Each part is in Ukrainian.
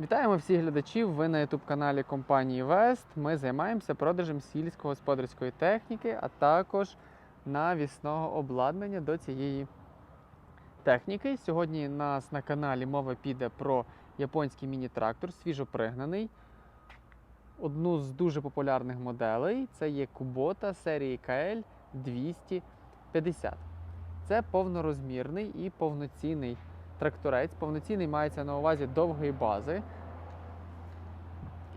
Вітаємо всіх глядачів. Ви на youtube каналі компанії Вест. Ми займаємося продажем сільськогосподарської техніки, а також навісного обладнання до цієї техніки. Сьогодні нас на каналі мова піде про японський міні-трактор, свіжопригнаний. Одну з дуже популярних моделей це є Kubota серії KL 250. Це повнорозмірний і повноцінний тракторець. Повноцінний мається на увазі довгої бази.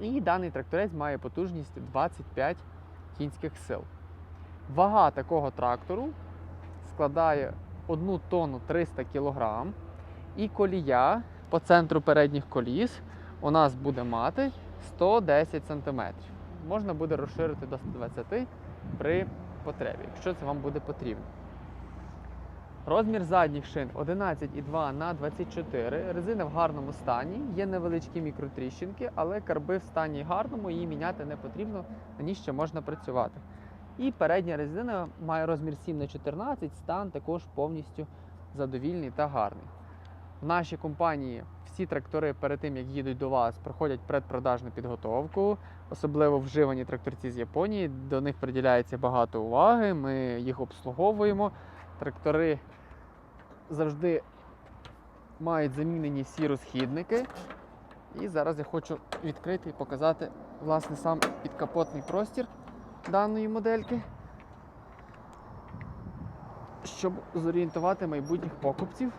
І даний тракторець має потужність 25 кінських сил. Вага такого трактору складає 1 тонну 300 кг. І колія по центру передніх коліс у нас буде мати 110 см. Можна буде розширити до 120 при потребі, якщо це вам буде потрібно. Розмір задніх шин 11,2 на 24. Резина в гарному стані. Є невеличкі мікротріщинки, але карби в стані гарному, її міняти не потрібно, на ній ще можна працювати. І передня резина має розмір 7 на 14 стан також повністю задовільний та гарний. В нашій компанії всі трактори перед тим, як їдуть до вас, проходять предпродажну підготовку, особливо вживані тракторці з Японії. До них приділяється багато уваги. Ми їх обслуговуємо. Трактори завжди мають замінені всі розхідники. І зараз я хочу відкрити і показати власне сам підкапотний простір даної модельки, щоб зорієнтувати майбутніх покупців.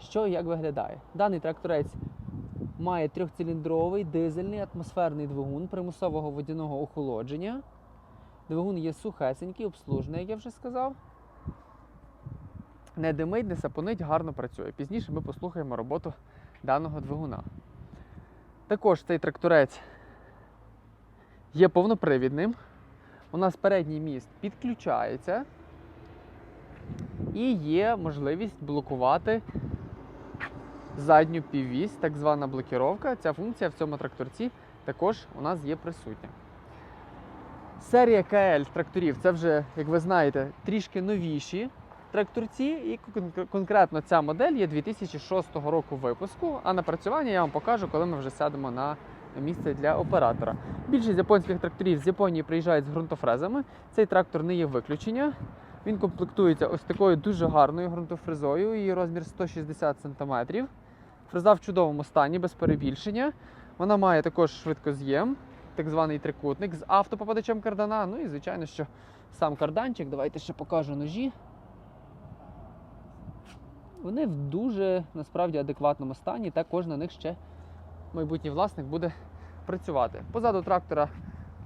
Що і як виглядає? Даний тракторець має трьохциліндровий дизельний атмосферний двигун примусового водяного охолодження. Двигун є сухесенький, обслужений, як я вже сказав. Не димить, не сапонить, гарно працює. Пізніше ми послухаємо роботу даного двигуна. Також цей тракторець є повнопривідним. У нас передній міст підключається і є можливість блокувати задню піввісь, так звана блокіровка. Ця функція в цьому тракторці також у нас є присутня. Серія КЛ тракторів це вже, як ви знаєте, трішки новіші тракторці, і конкретно ця модель є 2006 року випуску. А напрацювання я вам покажу, коли ми вже сядемо на місце для оператора. Більшість японських тракторів з Японії приїжджають з ґрунтофрезами. Цей трактор не є виключення. Він комплектується ось такою дуже гарною ґрунтофрезою, її розмір 160 см. Фреза в чудовому стані, без перебільшення. Вона має також швидкоз'єм, так званий трикутник з автопопадачем кардана. Ну і, звичайно, що сам карданчик. Давайте ще покажу ножі. Вони в дуже насправді адекватному стані, також на них ще майбутній власник буде працювати. Позаду трактора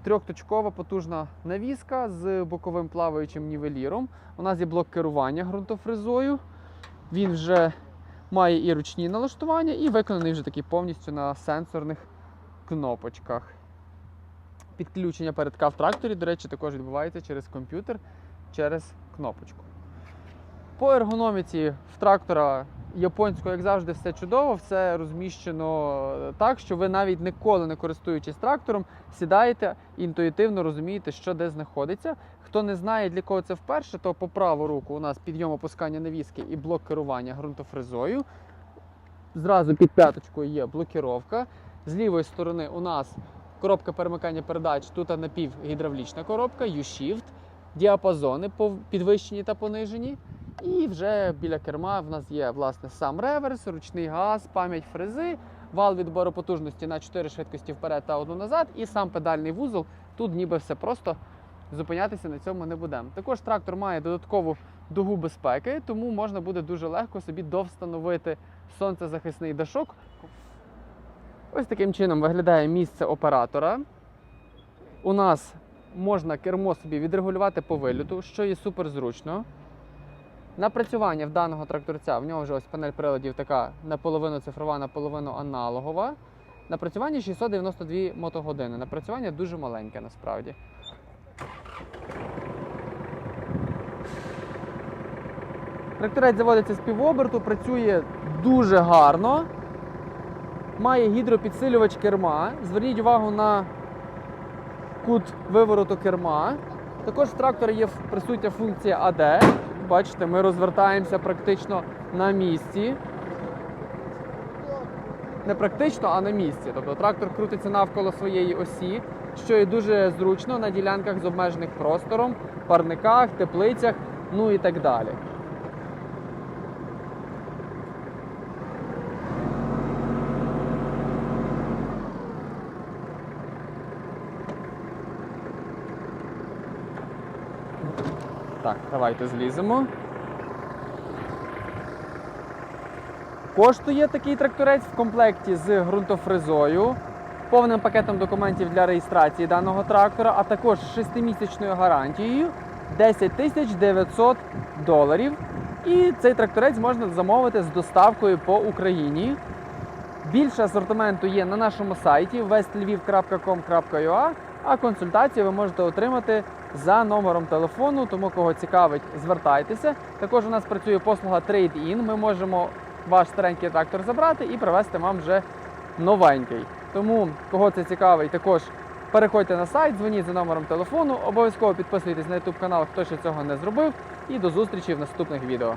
трьохточкова потужна навіска з боковим плаваючим нівеліром. У нас є блок керування ґрунтофрезою. Він вже має і ручні налаштування, і виконаний вже такий повністю на сенсорних кнопочках. Підключення передка в тракторі, до речі, також відбувається через комп'ютер, через кнопочку. По ергономіці в трактора японського, як завжди, все чудово, все розміщено так, що ви навіть ніколи не користуючись трактором, сідаєте інтуїтивно розумієте, що де знаходиться. Хто не знає, для кого це вперше, то по праву руку у нас підйом опускання навіски і блок керування ґрунтофрезою. Зразу під п'яточкою є блокіровка. З лівої сторони у нас коробка перемикання передач, тут напівгідравлічна коробка, U-Shift, діапазони підвищені та понижені. І вже біля керма в нас є власне сам реверс, ручний газ, пам'ять фрези, вал відбору потужності на 4 швидкості вперед та одну назад, і сам педальний вузол. Тут ніби все просто зупинятися на цьому не будемо. Також трактор має додаткову дугу безпеки, тому можна буде дуже легко собі довстановити сонцезахисний дашок. Ось таким чином виглядає місце оператора. У нас можна кермо собі відрегулювати по вильоту, що є супер зручно. Напрацювання в даного тракторця, в нього вже ось панель приладів така наполовину цифрова, наполовину аналогова. Напрацювання 692 мотогодини. Напрацювання дуже маленьке насправді. Тракторець заводиться з півоберту, працює дуже гарно. Має гідропідсилювач керма. Зверніть увагу на кут вивороту керма. Також в трактора є присутня функція AD. бачите, ми розвертаємося практично на місці. Не практично, а на місці. Тобто трактор крутиться навколо своєї осі, що є дуже зручно на ділянках з обмежених простором, парниках, теплицях, ну і так далі. Так, давайте зліземо. Коштує такий тракторець в комплекті з ґрунтофрезою, повним пакетом документів для реєстрації даного трактора, а також 6-місячною гарантією 10 тисяч 900 доларів. І цей тракторець можна замовити з доставкою по Україні. Більше асортименту є на нашому сайті westlviv.com.ua, а консультацію ви можете отримати за номером телефону. Тому кого цікавить, звертайтеся. Також у нас працює послуга Trade-in. Ми можемо ваш старенький трактор забрати і привезти вам вже новенький. Тому кого це цікавить, також переходьте на сайт, дзвоніть за номером телефону. Обов'язково підписуйтесь на YouTube канал, хто ще цього не зробив. І до зустрічі в наступних відео.